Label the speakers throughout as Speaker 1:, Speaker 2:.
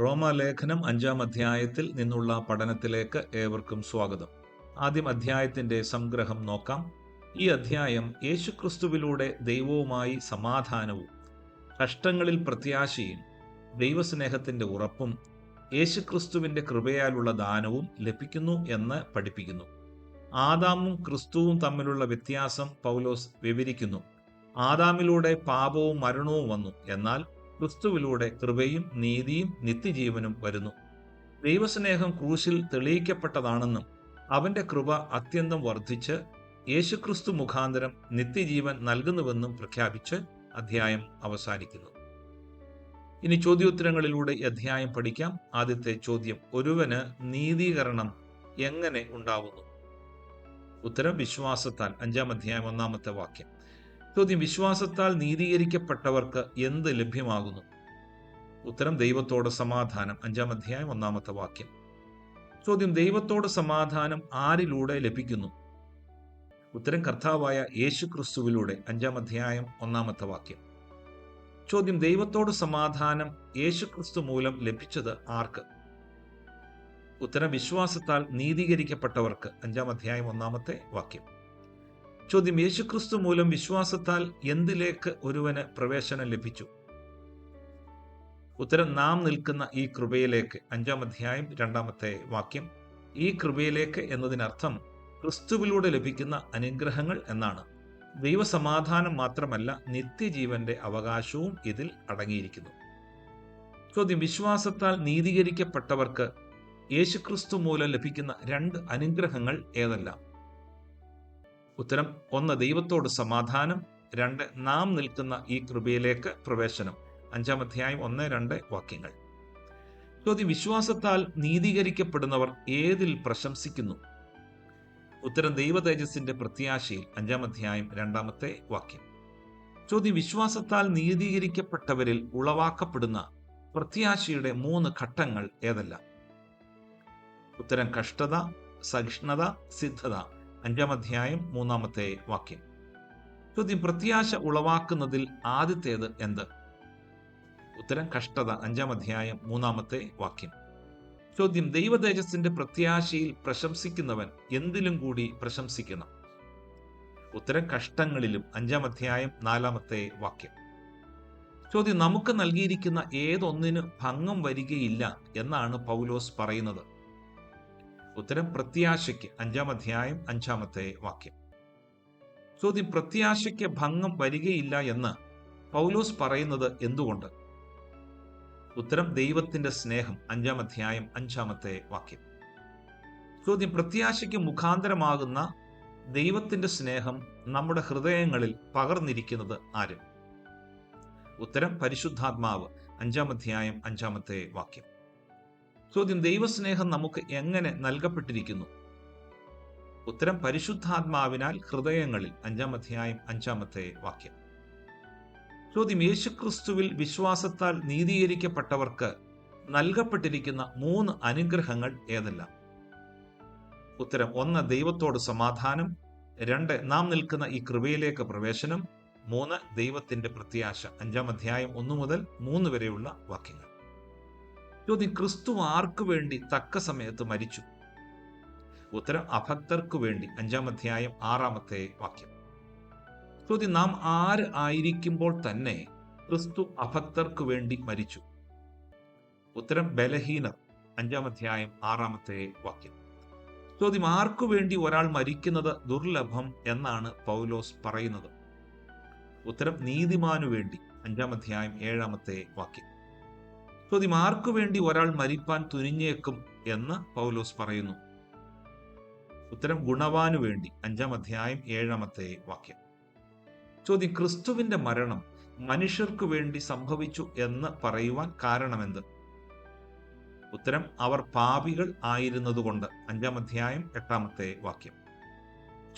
Speaker 1: റോമാലേഖനം അഞ്ചാം അധ്യായത്തിൽ നിന്നുള്ള പഠനത്തിലേക്ക് ഏവർക്കും സ്വാഗതം. ആദ്യം അധ്യായത്തിന്റെ സംഗ്രഹം നോക്കാം. ഈ അധ്യായം യേശുക്രിസ്തുവിലൂടെ ദൈവവുമായി സമാധാനവും കഷ്ടങ്ങളിൽ പ്രത്യാശയും ദൈവസ്നേഹത്തിന്റെ ഉറപ്പും യേശുക്രിസ്തുവിന്റെ കൃപയാലുള്ള ദാനവും ലഭിക്കുന്നു എന്ന് പഠിപ്പിക്കുന്നു. ആദാമും ക്രിസ്തുവും തമ്മിലുള്ള വ്യത്യാസം പൗലോസ് വിവരിക്കുന്നു. ആദാമിലൂടെ പാപവും മരണവും വന്നു. എന്നാൽ ക്രിസ്തുവിലൂടെ കൃപയും നീതിയും നിത്യജീവനും വരുന്നു. ദൈവസ്നേഹം ക്രൂശിൽ തെളിയിക്കപ്പെട്ടതാണെന്നും അവന്റെ കൃപ അത്യന്തം വർദ്ധിച്ച് യേശുക്രിസ്തു മുഖാന്തരം നിത്യജീവൻ നൽകുന്നുവെന്നും പ്രഖ്യാപിച്ച് അധ്യായം അവസാനിക്കുന്നു. ഇനി ചോദ്യോത്തരങ്ങളിലൂടെ അധ്യായം പഠിക്കാം. ആദ്യത്തെ ചോദ്യം ഒരുവന് നീതീകരണം എങ്ങനെ ഉണ്ടാവുന്നു? ഉത്തരം വിശ്വാസത്താൽ. അഞ്ചാം അധ്യായം ഒന്നാമത്തെ വാക്യം. ചോദ്യം വിശ്വാസത്താൽ നീതീകരിക്കപ്പെട്ടവർക്ക് എന്ത് ലഭ്യമാകുന്നു? ഉത്തരം ദൈവത്തോട് സമാധാനം. അഞ്ചാം അധ്യായം ഒന്നാമത്തെ വാക്യം. ചോദ്യം ദൈവത്തോട് സമാധാനം ആരിലൂടെ ലഭിക്കുന്നു? ഉത്തരം കർത്താവായ യേശു ക്രിസ്തുവിലൂടെ അഞ്ചാം അധ്യായം ഒന്നാമത്തെ വാക്യം. ചോദ്യം ദൈവത്തോട് സമാധാനം യേശു ക്രിസ്തു മൂലം ലഭിച്ചത് ആർക്ക്? ഉത്തരം വിശ്വാസത്താൽ നീതീകരിക്കപ്പെട്ടവർക്ക്. അഞ്ചാം അധ്യായം ഒന്നാമത്തെ വാക്യം. ചോദ്യം യേശുക്രിസ്തു മൂലം വിശ്വാസത്താൽ എന്തിലേക്ക് ഒരുവന് പ്രവേശനം ലഭിച്ചു? ഉത്തരം നാം നിൽക്കുന്ന ഈ കൃപയിലേക്ക്. അഞ്ചാം അധ്യായം രണ്ടാമത്തെ വാക്യം. ഈ കൃപയിലേക്ക് എന്നതിനർത്ഥം ക്രിസ്തുവിലൂടെ ലഭിക്കുന്ന അനുഗ്രഹങ്ങൾ എന്നാണ്. ദൈവസമാധാനം മാത്രമല്ല നിത്യജീവന്റെ അവകാശവും ഇതിൽ അടങ്ങിയിരിക്കുന്നു. ചോദ്യം വിശ്വാസത്താൽ നീതീകരിക്കപ്പെട്ടവർക്ക് യേശുക്രിസ്തു മൂലം ലഭിക്കുന്ന രണ്ട് അനുഗ്രഹങ്ങൾ ഏതെല്ലാം? ഉത്തരം ഒന്ന് ദൈവത്തോട് സമാധാനം രണ്ട് നാം നിൽക്കുന്ന ഈ കൃപയിലേക്ക് പ്രവേശനം. അഞ്ചാം അധ്യായം ഒന്ന് രണ്ട് വാക്യങ്ങൾ. ചോദ്യം വിശ്വാസത്താൽ നീതീകരിക്കപ്പെടുന്നവർ ഏതിൽ പ്രശംസിക്കുന്നു? ഉത്തരം ദൈവ തേജസ്സിന്റെ പ്രത്യാശയിൽ അഞ്ചാം അധ്യായം രണ്ടാമത്തെ വാക്യം. ചോദ്യം വിശ്വാസത്താൽ നീതീകരിക്കപ്പെട്ടവരിൽ ഉളവാക്കപ്പെടുന്ന പ്രത്യാശയുടെ മൂന്ന് ഘട്ടങ്ങൾ ഏതെല്ലാം? ഉത്തരം കഷ്ടത സഹിഷ്ണുത സിദ്ധത. അഞ്ചാം അധ്യായം മൂന്നാമത്തെ വാക്യം. ചോദ്യം പ്രത്യാശ ഉളവാക്കുന്നതിൽ ആദ്യത്തേത് എന്ത്? ഉത്തരം കഷ്ടത അഞ്ചാം അധ്യായം മൂന്നാമത്തെ വാക്യം. ചോദ്യം ദൈവതേജസ്സിന്റെ പ്രത്യാശയിൽ പ്രശംസിക്കുന്നവൻ എന്തിലും കൂടി പ്രശംസിക്കണം? ഉത്തരം കഷ്ടങ്ങളിലും അഞ്ചാം അധ്യായം നാലാമത്തെ വാക്യം. ചോദ്യം നമുക്ക് നൽകിയിരിക്കുന്ന ഏതൊന്നിന് ഭംഗം വരികയില്ല എന്നാണ് പൗലോസ് പറയുന്നത്. ഉത്തരം പ്രത്യാശയ്ക്ക് അഞ്ചാം അധ്യായം അഞ്ചാമത്തെ വാക്യം. ചോദ്യം പ്രത്യാശയ്ക്ക് ഭംഗം വരികയില്ല എന്ന് പൗലോസ് പറയുന്നത് എന്തുകൊണ്ട്? ഉത്തരം ദൈവത്തിന്റെ സ്നേഹം അഞ്ചാം അധ്യായം അഞ്ചാമത്തെ വാക്യം. ചോദ്യം പ്രത്യാശയ്ക്ക് മുഖാന്തരമാകുന്ന ദൈവത്തിന്റെ സ്നേഹം നമ്മുടെ ഹൃദയങ്ങളിൽ പകർന്നിരിക്കുന്നത് ആരും? ഉത്തരം പരിശുദ്ധാത്മാവ് അഞ്ചാം അധ്യായം അഞ്ചാമത്തെ വാക്യം. ചോദ്യം ദൈവസ്നേഹം നമുക്ക് എങ്ങനെ നൽകപ്പെട്ടിരിക്കുന്നു? ഉത്തരം പരിശുദ്ധാത്മാവിനാൽ ഹൃദയങ്ങളിൽ. അഞ്ചാം അധ്യായം അഞ്ചാമത്തെ വാക്യം. ചോദ്യം യേശുക്രിസ്തുവിൽ വിശ്വാസത്താൽ നീതീകരിക്കപ്പെട്ടവർക്ക് നൽകപ്പെട്ടിരിക്കുന്ന മൂന്ന് അനുഗ്രഹങ്ങൾ ഏതെല്ലാം? ഉത്തരം ഒന്ന് ദൈവത്തോട് സമാധാനം. രണ്ട് നാം നിൽക്കുന്ന ഈ കൃപയിലേക്ക് പ്രവേശനം. മൂന്ന് ദൈവത്തിന്റെ പ്രത്യാശ. അഞ്ചാം അധ്യായം ഒന്നു മുതൽ മൂന്ന് വരെയുള്ള വാക്യങ്ങൾ. ചോദ്യം ക്രിസ്തു ആർക്കു വേണ്ടി തക്ക സമയത്ത് മരിച്ചു? ഉത്തരം അഭക്തർക്കു വേണ്ടി. അഞ്ചാം അധ്യായം ആറാമത്തെ വാക്യം. ചോദ്യം നാം ആര് ആയിരിക്കുമ്പോൾ തന്നെ ക്രിസ്തു അഭക്തർക്കു വേണ്ടി മരിച്ചു? ഉത്തരം ബലഹീനർ. അഞ്ചാം അധ്യായം ആറാമത്തെ വാക്യം. ചോദ്യം ആർക്കു വേണ്ടി ഒരാൾ മരിക്കുന്നത് ദുർലഭം എന്നാണ് പൗലോസ് പറയുന്നത്? ഉത്തരം നീതിമാനു വേണ്ടി. അഞ്ചാം അധ്യായം ഏഴാമത്തെ വാക്യം. ചോദ്യം മാർക്ക് വേണ്ടി ഒരാൾ മരിപ്പാൻ തുനിഞ്ഞേക്കും എന്ന് പൗലോസ് പറയുന്നു. ഉത്തരം ഗുണവാനു വേണ്ടി. അഞ്ചാം അധ്യായം ഏഴാമത്തെ വാക്യം. ചോദ്യം ക്രിസ്തുവിന്റെ മരണം മനുഷ്യർക്ക് വേണ്ടി സംഭവിച്ചു എന്ന് പറയുവാൻ കാരണമെന്ത്? ഉത്തരം അവർ പാപികൾ ആയിരുന്നതുകൊണ്ട്. അഞ്ചാം അധ്യായം എട്ടാമത്തെ വാക്യം.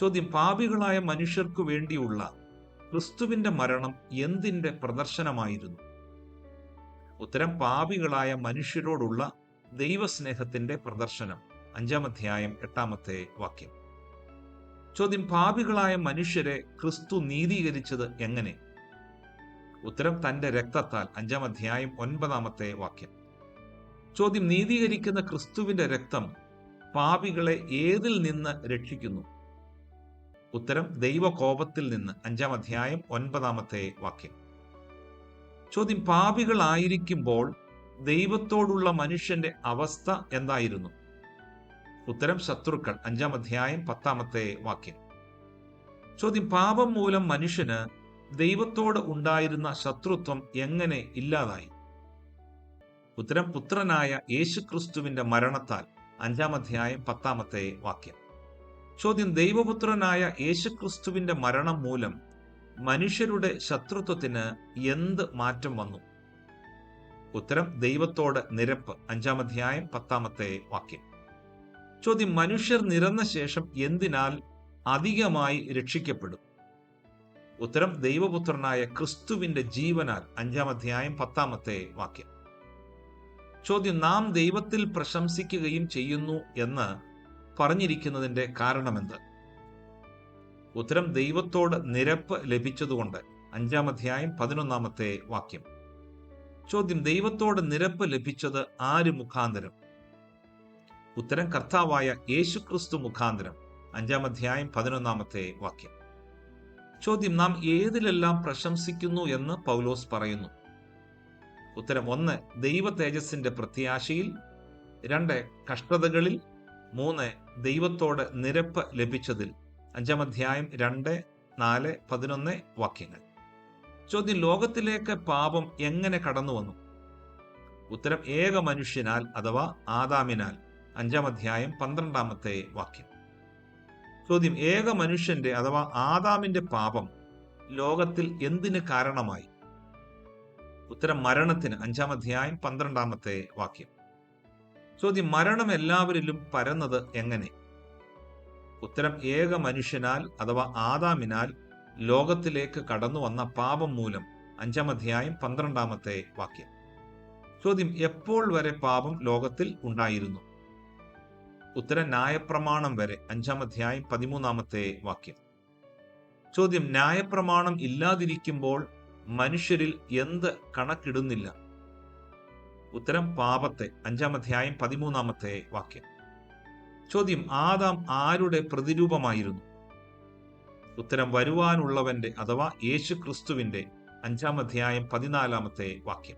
Speaker 1: ചോദ്യം പാപികളായ മനുഷ്യർക്ക് വേണ്ടിയുള്ള ക്രിസ്തുവിന്റെ മരണം എന്തിന്റെ പ്രദർശനമായിരുന്നു? ഉത്തരം പാപികളായ മനുഷ്യരോടുള്ള ദൈവസ്നേഹത്തിന്റെ പ്രദർശനം. അഞ്ചാം അധ്യായം എട്ടാമത്തെ വാക്യം. ചോദ്യം പാപികളായ മനുഷ്യരെ ക്രിസ്തു നീതീകരിച്ചത് എങ്ങനെ? ഉത്തരം തന്റെ രക്തത്താൽ. അഞ്ചാം അധ്യായം ഒൻപതാമത്തെ വാക്യം. ചോദ്യം നീതീകരിക്കുന്ന ക്രിസ്തുവിന്റെ രക്തം പാപികളെ ഏതിൽ നിന്ന് രക്ഷിക്കുന്നു? ഉത്തരം ദൈവകോപത്തിൽ നിന്ന്. അഞ്ചാം അധ്യായം ഒൻപതാമത്തെ വാക്യം. ചോദ്യം പാപികളായിരിക്കുമ്പോൾ ദൈവത്തോടുള്ള മനുഷ്യന്റെ അവസ്ഥ എന്തായിരുന്നു? ഉത്തരം ശത്രുക്കൾ. അഞ്ചാം അധ്യായം പത്താമത്തെ വാക്യം. ചോദ്യം പാപം മൂലം മനുഷ്യന് ദൈവത്തോട് ഉണ്ടായിരുന്ന ശത്രുത്വം എങ്ങനെ ഇല്ലാതായി? ഉത്തരം പുത്രനായ യേശുക്രിസ്തുവിന്റെ മരണത്താൽ. അഞ്ചാം അധ്യായം പത്താമത്തെ വാക്യം. ചോദ്യം ദൈവപുത്രനായ യേശുക്രിസ്തുവിന്റെ മരണം മൂലം മനുഷ്യരുടെ ശത്രുത്വത്തിന് എന്ത് മാറ്റം വന്നു? ഉത്തരം ദൈവത്തോട് നിരപ്പ്. അഞ്ചാം അധ്യായം പത്താമത്തെ വാക്യം. ചോദ്യം മനുഷ്യർ നിരന്ന ശേഷം എന്തിനാൽ അധികമായി രക്ഷിക്കപ്പെടും? ഉത്തരം ദൈവപുത്രനായ ക്രിസ്തുവിന്റെ ജീവനാൽ. അഞ്ചാം അധ്യായം പത്താമത്തെ വാക്യം. ചോദ്യം നാം ദൈവത്തിൽ പ്രശംസിക്കുകയും ചെയ്യുന്നു എന്ന് പറഞ്ഞിരിക്കുന്നതിന്റെ കാരണമെന്ത്? ഉത്തരം ദൈവത്തോട് നിരപ്പ് ലഭിച്ചതുകൊണ്ട് അഞ്ചാം അധ്യായം പതിനൊന്നാമത്തെ വാക്യം. ചോദ്യം ദൈവത്തോട് നിരപ്പ് ലഭിച്ചത് ആര് മുഖാന്തരം? ഉത്തരം കർത്താവായ യേശുക്രിസ്തു മുഖാന്തരം. അഞ്ചാം അധ്യായം പതിനൊന്നാമത്തെ വാക്യം. ചോദ്യം നാം ഏതിലെല്ലാം പ്രശംസിക്കുന്നു എന്ന് പൗലോസ് പറയുന്നു. ഉത്തരം ഒന്ന് ദൈവ തേജസ്സിന്റെ പ്രത്യാശയിൽ രണ്ട് കഷ്ടതകളിൽ മൂന്ന് ദൈവത്തോട് നിരപ്പ് ലഭിച്ചതിൽ. അഞ്ചാം അധ്യായം രണ്ട് നാല് പതിനൊന്ന് വാക്യങ്ങൾ. ചോദ്യം ലോകത്തിലേക്ക് പാപം എങ്ങനെ കടന്നു വന്നു? ഉത്തരം ഏക മനുഷ്യനാൽ അഥവാ ആദാമിനാൽ. അഞ്ചാം അധ്യായം പന്ത്രണ്ടാമത്തെ വാക്യം. ചോദ്യം ഏക മനുഷ്യന്റെ അഥവാ ആദാമിന്റെ പാപം ലോകത്തിൽ എന്തിന് കാരണമായി? ഉത്തരം മരണത്തിന്. അഞ്ചാം അധ്യായം പന്ത്രണ്ടാമത്തെ വാക്യം. ചോദ്യം മരണം എല്ലാവരിലും പരന്നത് എങ്ങനെ? ഉത്തരം ഏക മനുഷ്യനാൽ അഥവാ ആദാമിനാൽ ലോകത്തിലേക്ക് കടന്നു വന്ന പാപം മൂലം അഞ്ചാം അധ്യായം പന്ത്രണ്ടാമത്തെ വാക്യം. ചോദ്യം എപ്പോൾ വരെ പാപം ലോകത്തിൽ ഉണ്ടായിരുന്നു? ഉത്തരം ന്യായപ്രമാണം വരെ അഞ്ചാം അധ്യായം പതിമൂന്നാമത്തെ വാക്യം. ചോദ്യം ന്യായപ്രമാണം ഇല്ലാതിരിക്കുമ്പോൾ മനുഷ്യരിൽ എന്ത് കണക്കിടുന്നില്ല? ഉത്തരം പാപത്തെ അഞ്ചാം അധ്യായം പതിമൂന്നാമത്തെ വാക്യം. ചോദ്യം ആദാം ആരുടെ പ്രതിരൂപമായിരുന്നു? ഉത്തരം വരുവാനുള്ളവന്റെ അഥവാ യേശു ക്രിസ്തുവിന്റെ അഞ്ചാം അധ്യായം പതിനാലാമത്തെ വാക്യം.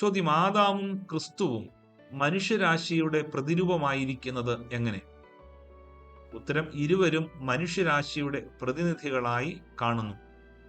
Speaker 1: ചോദ്യം ആദാമും ക്രിസ്തുവും മനുഷ്യരാശിയുടെ പ്രതിരൂപമായിരിക്കുന്നത് എങ്ങനെ? ഉത്തരം ഇരുവരും മനുഷ്യരാശിയുടെ പ്രതിനിധികളായി കാണുന്നു.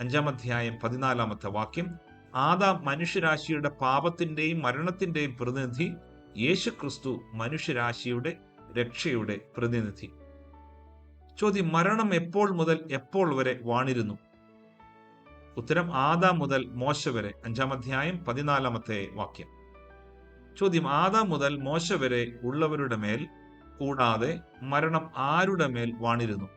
Speaker 1: അഞ്ചാം അധ്യായം പതിനാലാമത്തെ വാക്യം. ആദാം മനുഷ്യരാശിയുടെ പാപത്തിന്റെയും മരണത്തിന്റെയും പ്രതിനിധി യേശു ക്രിസ്തു മനുഷ്യരാശിയുടെ രക്ഷയുടെ പ്രതിനിധി. ചോദ്യം മരണം എപ്പോൾ മുതൽ എപ്പോൾ വരെ വാണിരുന്നു? ഉത്തരം ആദാം മുതൽ മോശ വരെ. അഞ്ചാം അധ്യായം പതിനാലാമത്തെ വാക്യം. ചോദ്യം ആദാം മുതൽ മോശ വരെ ഉള്ളവരുടെ മേൽ കൂടാതെ മരണം ആരുടെ മേൽ വാണിരുന്നു?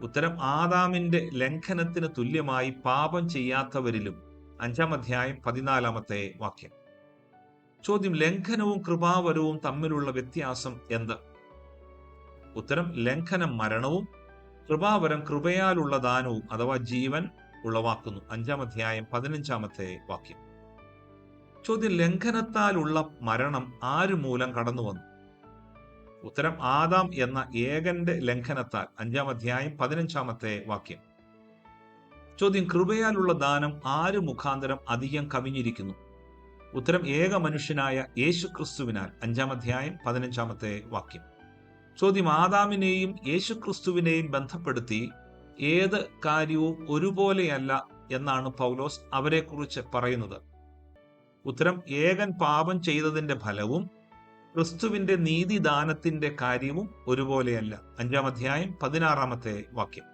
Speaker 1: ഉത്തരം ആദാമിന്റെ ലംഘനത്തിന് തുല്യമായി പാപം ചെയ്യാത്തവരിലും. അഞ്ചാം അധ്യായം പതിനാലാമത്തെ വാക്യം. ചോദ്യം ലംഘനവും കൃപാവരവും തമ്മിലുള്ള വ്യത്യാസം എന്ത്? ഉത്തരം ലംഘനം മരണവും കൃപാവരം കൃപയാലുള്ള ദാനവും അഥവാ ജീവൻ ഉളവാക്കുന്നു. അഞ്ചാം അധ്യായം പതിനഞ്ചാമത്തെ വാക്യം. ചോദ്യം ലംഘനത്താലുള്ള മരണം ആര് മൂലം കടന്നു വന്നു? ഉത്തരം ആദാം എന്ന ഏകന്റെ ലംഘനത്താൽ. അഞ്ചാം അധ്യായം പതിനഞ്ചാമത്തെ വാക്യം. ചോദ്യം കൃപയാലുള്ള ദാനം ആര് മുഖാന്തരം അധികം കവിഞ്ഞിരിക്കുന്നു? ഉത്തരം ഏക മനുഷ്യനായ യേശു ക്രിസ്തുവിനാൽ അഞ്ചാം അധ്യായം പതിനഞ്ചാമത്തെ വാക്യം. ചോദ്യം ആദാമിനെയും യേശു ക്രിസ്തുവിനെയും ബന്ധപ്പെടുത്തി ഏത് കാര്യവും ഒരുപോലെയല്ല എന്നാണ് പൗലോസ് അവരെക്കുറിച്ച് പറയുന്നത്. ഉത്തരം ഏകൻ പാപം ചെയ്തതിന്റെ ഫലവും ക്രിസ്തുവിന്റെ നീതിദാനത്തിന്റെ കാര്യവും ഒരുപോലെയല്ല. അഞ്ചാം അധ്യായം പതിനാറാമത്തെ വാക്യം.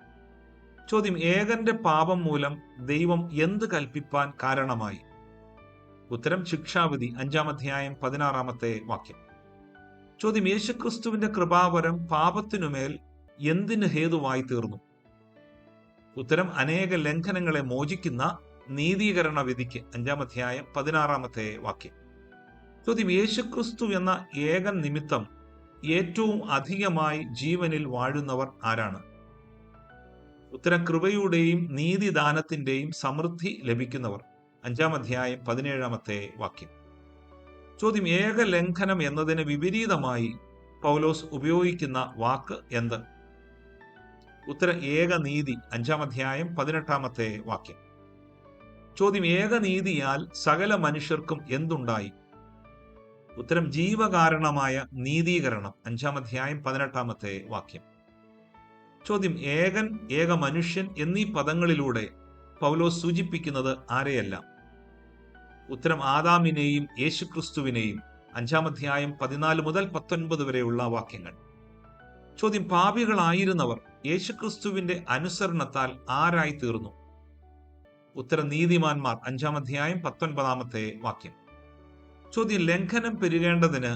Speaker 1: ചോദ്യം ഏകന്റെ പാപം മൂലം ദൈവം എന്ത് കൽപ്പിപ്പാൻ കാരണമായി? ഉത്തരം ശിക്ഷാവിധി അഞ്ചാം അധ്യായം പതിനാറാമത്തെ വാക്യം. ചോദ്യം യേശുക്രിസ്തുവിന്റെ കൃപാവരം പാപത്തിനുമേൽ എന്തിന് ഹേതുവായി തീർന്നു? ഉത്തരം അനേക ലംഘനങ്ങളെ മോചിക്കുന്ന നീതീകരണ വിധിക്ക് അഞ്ചാം അധ്യായം പതിനാറാമത്തെ വാക്യം. ചോദ്യം യേശുക്രിസ്തു എന്ന ഏക നിമിത്തം ഏറ്റവും അധികമായി ജീവനിൽ വാഴുന്നവർ ആരാണ്? ഉത്തരം കൃപയുടെയും നീതിദാനത്തിന്റെയും സമൃദ്ധി ലഭിക്കുന്നവർ. അഞ്ചാം അധ്യായം പതിനേഴാമത്തെ വാക്യം. ചോദ്യം ഏക ലംഘനം എന്നതിന് വിപരീതമായി പൗലോസ് ഉപയോഗിക്കുന്ന വാക്ക് എന്ത്? ഉത്തരം ഏകനീതി അഞ്ചാം അധ്യായം പതിനെട്ടാമത്തെ വാക്യം. ചോദ്യം ഏകനീതിയാൽ സകല മനുഷ്യർക്കും എന്തുണ്ടായി? ഉത്തരം ജീവകാരണമായ നീതീകരണം അഞ്ചാം അധ്യായം പതിനെട്ടാമത്തെ വാക്യം. ചോദ്യം ഏകൻ ഏക മനുഷ്യൻ എന്നീ പദങ്ങളിലൂടെ പൗലോസ് സൂചിപ്പിക്കുന്നത് ആരെയല്ല? ഉത്തരം ആദാമിനെയും യേശുക്രിസ്തുവിനെയും അഞ്ചാം അധ്യായം പതിനാല് മുതൽ പത്തൊൻപത് വരെയുള്ള വാക്യങ്ങൾ. ചോദ്യം പാപികളായിരുന്നവർ യേശുക്രിസ്തുവിന്റെ അനുസരണത്താൽ ആരായി തീർന്നു ഉത്തരം നീതിമാന്മാർ അഞ്ചാം അധ്യായം പത്തൊൻപതാമത്തെ വാക്യം. ചോദ്യം ലംഘനം പെരുകേണ്ടതിന്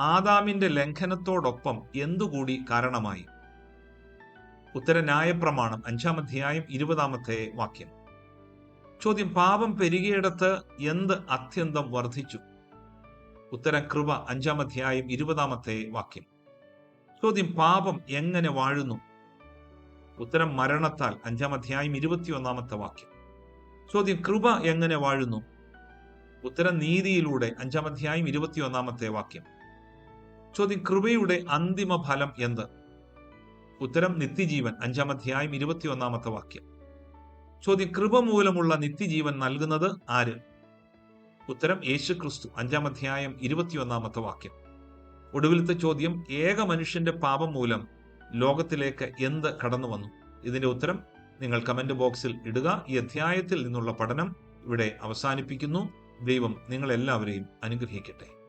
Speaker 1: ആദാമിന്റെ ലംഘനത്തോടൊപ്പം എന്തുകൂടി കാരണമായി? ഉത്തര ന്യായപ്രമാണം അഞ്ചാം അധ്യായം ഇരുപതാമത്തെ വാക്യം. ചോദ്യം പാപം പെരുകിയിടത്ത് എന്ത് അത്യന്തം വർദ്ധിച്ചു? ഉത്തരം കൃപ അഞ്ചാം അധ്യായം ഇരുപതാമത്തെ വാക്യം. ചോദ്യം പാപം എങ്ങനെ വാഴുന്നു? ഉത്തരം മരണത്താൽ അഞ്ചാം അധ്യായം ഇരുപത്തിയൊന്നാമത്തെ വാക്യം. ചോദ്യം കൃപ എങ്ങനെ വാഴുന്നു? ഉത്തരം നീതിയിലൂടെ അഞ്ചാം അധ്യായം ഇരുപത്തിയൊന്നാമത്തെ വാക്യം. ചോദ്യം കൃപയുടെ അന്തിമ ഫലം എന്ത്? ഉത്തരം നിത്യജീവൻ അഞ്ചാം അധ്യായം ഇരുപത്തിയൊന്നാമത്തെ വാക്യം. ചോദ്യം കൃപ മൂലമുള്ള നിത്യജീവൻ നൽകുന്നത് ആര്? ഉത്തരം യേശു ക്രിസ്തു അഞ്ചാം അധ്യായം ഇരുപത്തിയൊന്നാമത്തെ വാക്യം. ഒടുവിലത്തെ ചോദ്യം ഏക മനുഷ്യന്റെ പാപം മൂലം ലോകത്തിലേക്ക് എന്ത് കടന്നു വന്നു? ഇതിന്റെ ഉത്തരം നിങ്ങൾ കമന്റ് ബോക്സിൽ ഇടുക. ഈ അധ്യായത്തിൽ നിന്നുള്ള പഠനം ഇവിടെ അവസാനിപ്പിക്കുന്നു. ദൈവം നിങ്ങളെല്ലാവരെയും അനുഗ്രഹിക്കട്ടെ.